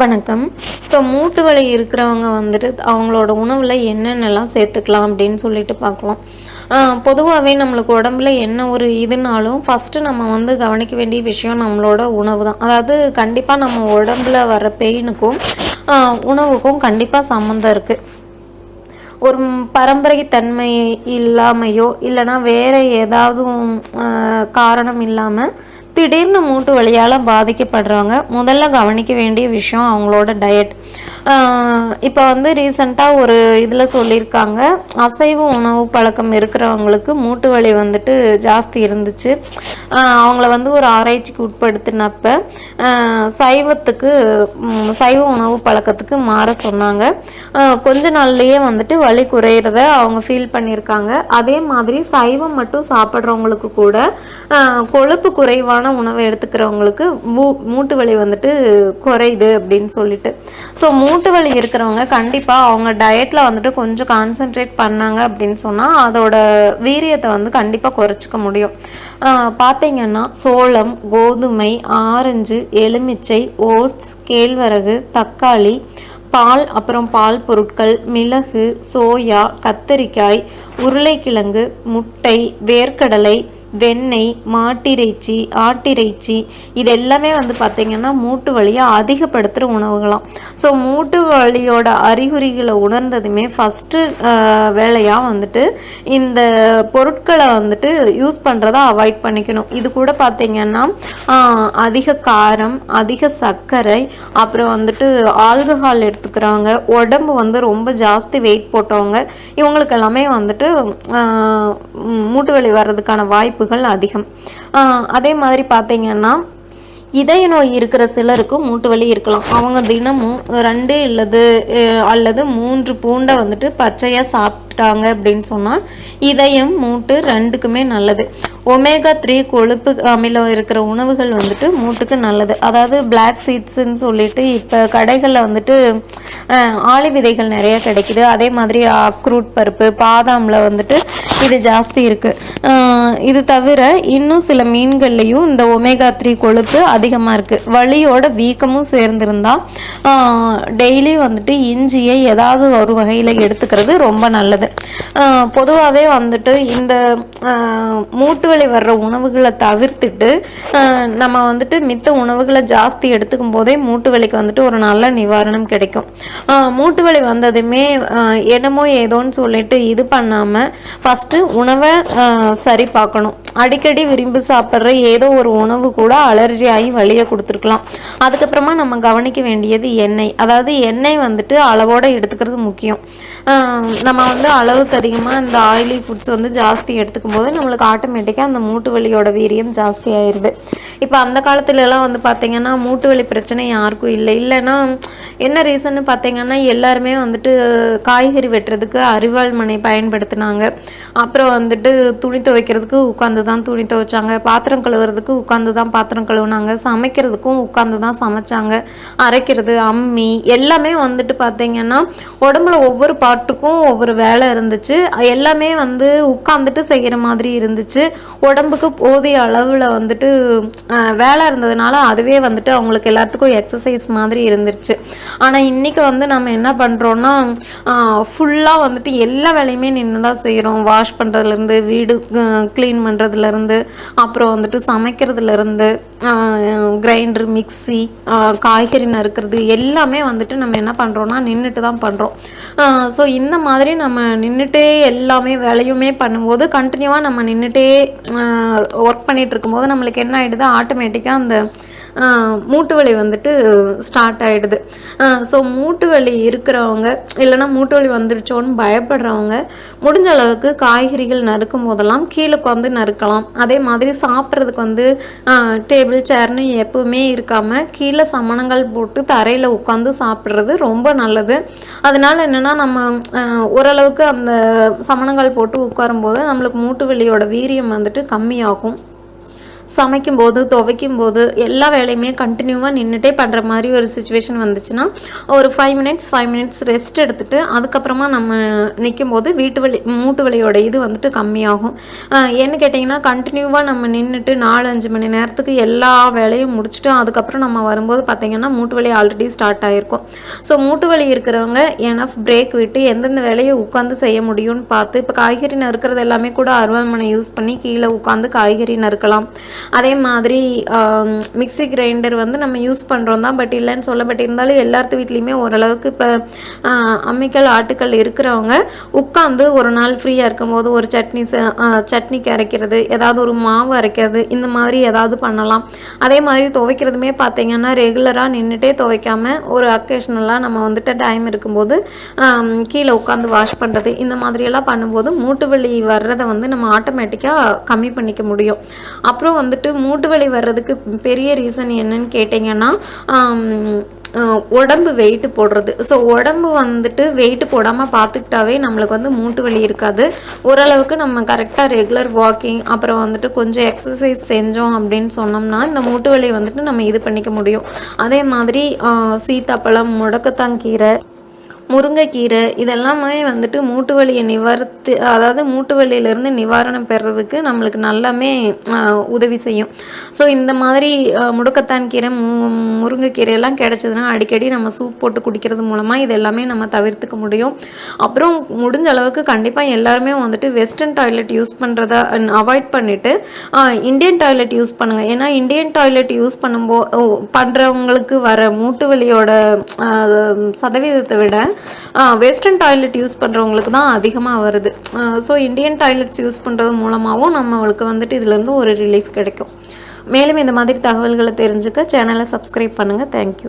வணக்கம். இப்போ மூட்டு வலி இருக்கிறவங்க வந்துட்டு அவங்களோட உணவில் என்னென்னலாம் சேர்த்துக்கலாம் அப்படின்னு சொல்லிட்டு பார்க்கலாம். பொதுவாகவே நம்மளுக்கு உடம்புல என்ன ஒரு இதுனாலும் ஃபஸ்ட்டு நம்ம வந்து கவனிக்க வேண்டிய விஷயம் நம்மளோட உணவு தான். அதாவது கண்டிப்பாக நம்ம உடம்புல வர பெயினுக்கும் உணவுக்கும் கண்டிப்பாக சம்மந்தம் இருக்குது ஒரு பரம்பரை தன்மை இல்லாமையோ இல்லைனா வேறு ஏதாவது காரணம் இல்லாமல் திடீர்னு மூட்டு வழியால் பாதிக்கப்படுறவங்க முதல்ல கவனிக்க வேண்டிய விஷயம் அவங்களோட டயட் இப்போ வந்து ரீசண்டாக ஒரு இதில் சொல்லியிருக்காங்க. அசைவ உணவு பழக்கம் இருக்கிறவங்களுக்கு மூட்டு வலி வந்துட்டு ஜாஸ்தி இருந்துச்சு. அவங்கள வந்து ஒரு ஆராய்ச்சிக்கு உட்படுத்தினப்ப சைவத்துக்கு சைவ உணவு பழக்கத்துக்கு மாற சொன்னாங்க. கொஞ்ச நாள்லேயே வந்துட்டு வலி குறையிறத அவங்க ஃபீல் பண்ணியிருக்காங்க. அதே மாதிரி சைவம் மட்டும் சாப்பிட்றவங்களுக்கு கூட கொழுப்பு குறைவான உணவை எடுத்துக்கிறவங்களுக்கு மூ மூட்டு வலி வந்துட்டு குறையுது அப்படின்னு சொல்லிட்டு. ஸோ மூ மூட்டு வலி இருக்கிறவங்க கண்டிப்பாக அவங்க டயட்டில் வந்துட்டு கொஞ்சம் கான்சென்ட்ரேட் பண்ணாங்க அப்படின்னு சொன்னால் அதோட வீரியத்தை வந்து கண்டிப்பாக குறைச்சிக்க முடியும். பார்த்தீங்கன்னா சோளம் கோதுமை ஆரஞ்சு எலுமிச்சை ஓட்ஸ் கேழ்வரகு தக்காளி பால் அப்புறம் பால் பொருட்கள் மிளகு சோயா கத்தரிக்காய் உருளைக்கிழங்கு முட்டை வேர்க்கடலை வெண்ணெய் மாட்டிறைச்சி ஆட்டிறைச்சி இது எல்லாமே வந்து பார்த்திங்கன்னா மூட்டு வலியை அதிகப்படுத்துகிற உணவுகளாம். ஸோ மூட்டு வலியோட அறிகுறிகளை உணர்ந்ததுமே ஃபஸ்ட்டு வேலையாக வந்துட்டு இந்த பொருட்களை வந்துட்டு யூஸ் பண்ணுறதை அவாய்ட் பண்ணிக்கணும். இது கூட பார்த்திங்கன்னா அதிக காரம் அதிக சர்க்கரை அப்புறம் வந்துட்டு ஆல்கஹால் எடுத்துக்கிறவங்க உடம்பு வந்து ரொம்ப ஜாஸ்தி வெயிட் போட்டவங்க. இவங்களுக்கு எல்லாமே வந்துட்டு மூட்டு வலி வர்றதுக்கான வாய்ப்பு வாய்ப்புகள் அதிகம். அதே மாதிரி பார்த்தீங்கன்னா இதய நோய் இருக்கிற சிலருக்கு மூட்டு வலி இருக்கலாம். அவங்க தினமும் ரெண்டு இல்லது அல்லது மூன்று பூண்டை வந்துட்டு பச்சையாக சாப்பிட்டாங்க அப்படின்னு சொன்னால் இதயம் மூட்டு ரெண்டுக்குமே நல்லது. ஒமேகா த்ரீ கொழுப்பு அமிலம் இருக்கிற உணவுகள் வந்துட்டு மூட்டுக்கு நல்லது. அதாவது பிளாக் சீட்ஸுன்னு சொல்லிட்டு இப்போ கடைகளில் வந்துட்டு ஆளி விதைகள் நிறைய கிடைக்குது. அதே மாதிரி அக்ரூட் பருப்பு பாதாமில் வந்துட்டு இது ஜாஸ்தி இருக்குது இது தவிர இன்னும் சில மீன்கள்லையும் இந்த ஒமேகா த்ரீ கொழுப்பு அதிகமாக இருக்குது வலியோட வீக்கமும் சேர்ந்திருந்தா டெய்லி வந்துட்டு இஞ்சியை ஏதாவது ஒரு வகையில் எடுத்துக்கிறது ரொம்ப நல்லது. பொதுவாகவே வந்துட்டு இந்த மூட்டு வலி வர்ற உணவுகளை தவிர்த்துட்டு நம்ம வந்துட்டு மித்த உணவுகளை ஜாஸ்தி எடுத்துக்கும் போதே மூட்டு வலிக்கு வந்துட்டு ஒரு நல்ல நிவாரணம் கிடைக்கும். மூட்டு வலி வந்ததுமே என்னமோ ஏதோன்னு சொல்லிட்டு இது பண்ணாமல் ஃபஸ்ட்டு உணவை சரி பார்க்கணும். அடிக்கடி விரும்பி சாப்பிட்ற ஏதோ ஒரு உணவு கூட அலர்ஜி ஆகி வழியை கொடுத்துருக்கலாம். அதுக்கப்புறமா நம்ம கவனிக்க வேண்டியது எண்ணெய். அதாவது எண்ணெய் வந்துட்டு அளவோடு எடுத்துக்கிறது முக்கியம். நம்ம வந்து அளவுக்கு அதிகமாக இந்த ஆயிலி ஃபுட்ஸ் வந்து ஜாஸ்தி எடுத்துக்கும் போது நம்மளுக்கு ஆட்டோமேட்டிக்காக அந்த மூட்டு வலியோட வீரியம் ஜாஸ்தி ஆயிடுது இப்போ அந்த காலத்துலலாம் வந்து பார்த்திங்கன்னா மூட்டு வலி பிரச்சனை யாருக்கும் இல்லை. இல்லைன்னா என்ன ரீசன்னு பார்த்தீங்கன்னா எல்லாருமே வந்துட்டு காய்கறி வெட்டுறதுக்கு அரிவாள் மனை பயன்படுத்தினாங்க. அப்புறம் வந்துட்டு துணி துவைக்கிறதுக்கு உட்காந்து தான் துணி துவைச்சாங்க. பாத்திரம் கழுவுறதுக்கு உட்காந்து தான் பாத்திரம் கழுவுனாங்க. சமைக்கிறதுக்கும் உட்காந்து தான் சமைச்சாங்க. அரைக்கிறது அம்மி எல்லாமே வந்துட்டு பார்த்தீங்கன்னா உடம்புல ஒவ்வொரு பாட்டுக்கும் ஒவ்வொரு வேலை இருந்துச்சு. எல்லாமே வந்து உட்காந்துட்டு செய்கிற மாதிரி இருந்துச்சு. உடம்புக்கு போதிய அளவில் வந்துட்டு வேலை இருந்ததுனால அதுவே வந்துட்டு அவங்களுக்கு எல்லாத்துக்கும் எக்ஸசைஸ் மாதிரி இருந்துருச்சு. ஆனால் இன்றைக்கி வந்து நம்ம என்ன பண்ணுறோன்னா ஃபுல்லாக வந்துட்டு எல்லா வேலையுமே நின்று தான் செய்கிறோம் வாஷ் பண்ணுறதுலேருந்து வீடு க்ளீன் பண்ணுறதுலேருந்து அப்புறம் வந்துட்டு சமைக்கிறதுலேருந்து கிரைண்டர் மிக்சி காய்கறி நறுக்கிறது எல்லாமே வந்துட்டு நம்ம என்ன பண்ணுறோன்னா நின்றுட்டு தான் பண்ணுறோம் ஸோ இந்த மாதிரி நம்ம நின்றுட்டே எல்லாமே வேலையுமே பண்ணும்போது கண்டினியூவாக நம்ம நின்றுட்டே ஒர்க் பண்ணிகிட்டு இருக்கும்போது நம்மளுக்கு என்ன ஆகிடுது ஆட்டோமேட்டிக்காக அந்த மூட்டு வலி வந்துட்டு ஸ்டார்ட் ஆகிடுது ஸோ மூட்டு வலி இருக்கிறவங்க இல்லைன்னா மூட்டு வலி வந்துடுச்சோன்னு பயப்படுறவங்க முடிஞ்ச அளவுக்கு காய்கறிகள் நறுக்கும் போதெல்லாம் கீழே உட்காந்து நறுக்கலாம். அதே மாதிரி சாப்பிட்றதுக்கு வந்து டேபிள் சேர்னு எப்பவுமே இருக்காமல் கீழே சமணங்கள் போட்டு தரையில் உட்காந்து சாப்பிட்றது ரொம்ப நல்லது. அதனால என்னென்னா நம்ம ஓரளவுக்கு அந்த சமணங்கள் போட்டு உட்காரும்போது நம்மளுக்கு மூட்டு வலியோட வீரியம் வந்துட்டு கம்மியாகும். சமைக்கும்போது துவைக்கும்போது எல்லா வேலையுமே கண்டினியூவாக நின்றுட்டே பண்ணுற மாதிரி ஒரு சுச்சுவேஷன் வந்துச்சுன்னா ஒரு five minutes five minutes rest எடுத்துட்டு அதுக்கப்புறமா நம்ம நிற்கும் போது வீட்டு வலி மூட்டு வலியோட இது வந்துட்டு கம்மியாகும். ஆஹ் ஏன்னு கேட்டிங்கன்னா கண்டினியூவாக நம்ம நின்றுட்டு நாலு அஞ்சு மணி நேரத்துக்கு எல்லா வேலையும் முடிச்சுட்டு அதுக்கப்புறம் நம்ம வரும்போது பார்த்திங்கன்னா மூட்டு வலி ஆல்ரெடி ஸ்டார்ட் ஆகிருக்கும் ஸோ மூட்டு வலி இருக்கிறவங்க எனஃப் பிரேக் விட்டு எந்தெந்த வேலையை உட்காந்து செய்ய முடியும்னு பார்த்து இப்போ காய்கறி நறுக்கிறது எல்லாமே கூட அருவாமனை யூஸ் பண்ணி கீழே உட்காந்து காய்கறி நறுக்கலாம். அதே மாதிரி மிக்ஸி கிரைண்டர் வந்து நம்ம யூஸ் பண்ணுறோம் தான். பட் இல்லைன்னு சொல்ல பட் இருந்தாலும் எல்லாத்து வீட்லேயுமே ஓரளவுக்கு இப்போ அம்மிக்கல் ஆட்டுக்கல் இருக்கிறவங்க உட்காந்து ஒரு நாள் ஃப்ரீயாக இருக்கும்போது ஒரு சட்னி ச- சட்னிக்கு அரைக்கிறது ஏதாவது ஒரு மாவு அரைக்கிறது இந்த மாதிரி ஏதாவது பண்ணலாம். அதே மாதிரி துவைக்கிறதுமே பார்த்தீங்கன்னா ரெகுலராக நின்றுட்டே துவைக்காம ஒரு அக்கேஷனலாக நம்ம வந்துட்டு டைம் இருக்கும்போது கீழே உட்காந்து வாஷ் பண்ணுறது இந்த மாதிரியெல்லாம் பண்ணும்போது மூட்டு வலி வர்றதை வந்து நம்ம ஆட்டோமேட்டிக்காக கம்மி பண்ணிக்க முடியும். அப்புறம் வந்து வந்துட்டு மூட்டு வலி வர்றதுக்கு பெரிய ரீசன் என்னன்னு கேட்டிங்கன்னா உடம்பு வெயிட் போடுறது. ஸோ உடம்பு வந்துட்டு வெயிட் போடாமல் பார்த்துக்கிட்டாவே நம்மளுக்கு வந்து மூட்டு வலி இருக்காது. ஓரளவுக்கு நம்ம கரெக்டாக ரெகுலர் வாக்கிங் அப்புறம் வந்துட்டு கொஞ்சம் எக்ஸசைஸ் செஞ்சோம் அப்படின்னு சொன்னோம்னா இந்த மூட்டு வலியை வந்துட்டு நம்ம இது பண்ணிக்க முடியும். அதே மாதிரி சீத்தாப்பழம் முடக்கத்தாங்கீரை முருங்கைக்கீரை இதெல்லாமே வந்துட்டு மூட்டு வலியை நிவர்த்தி அதாவது மூட்டு வலியிலேருந்து நிவாரணம் பெறதுக்கு நம்மளுக்கு நல்லாமே உதவி செய்யும். ஸோ இந்த மாதிரி முடக்கத்தான் கீரை மு முருங்கைக்கீரை எல்லாம் கிடைச்சதுன்னா அடிக்கடி நம்ம சூப் போட்டு குடிக்கிறது மூலமாக இது எல்லாமே நம்ம தவிர்த்துக்க முடியும். அப்புறம் முடிஞ்ச அளவுக்கு கண்டிப்பாக எல்லாருமே வந்துட்டு வெஸ்டர்ன் டாய்லெட் யூஸ் பண்ணுறத அவாய்ட் பண்ணிவிட்டு இந்தியன் டாய்லெட் யூஸ் பண்ணுங்கள் ஏன்னா இந்தியன் டாய்லெட் யூஸ் பண்ணும்போ பண்ணுறவங்களுக்கு வர மூட்டு வலியோட சதவீதத்தை விட வெஸ்டர்ன் டாய்லெட் யூஸ் பண்ணுறவங்களுக்கு தான் அதிகமாக வருது. ஸோ இந்தியன் டாய்லெட்ஸ் யூஸ் பண்ணுறது மூலமாகவும் நம்மளுக்கு வந்துட்டு இதுலேருந்து ஒரு ரிலீஃப் கிடைக்கும். மேலும் இந்த மாதிரி தகவல்களை தெரிஞ்சுக்க சேனலை சப்ஸ்கிரைப் பண்ணுங்கள் தேங்க்யூ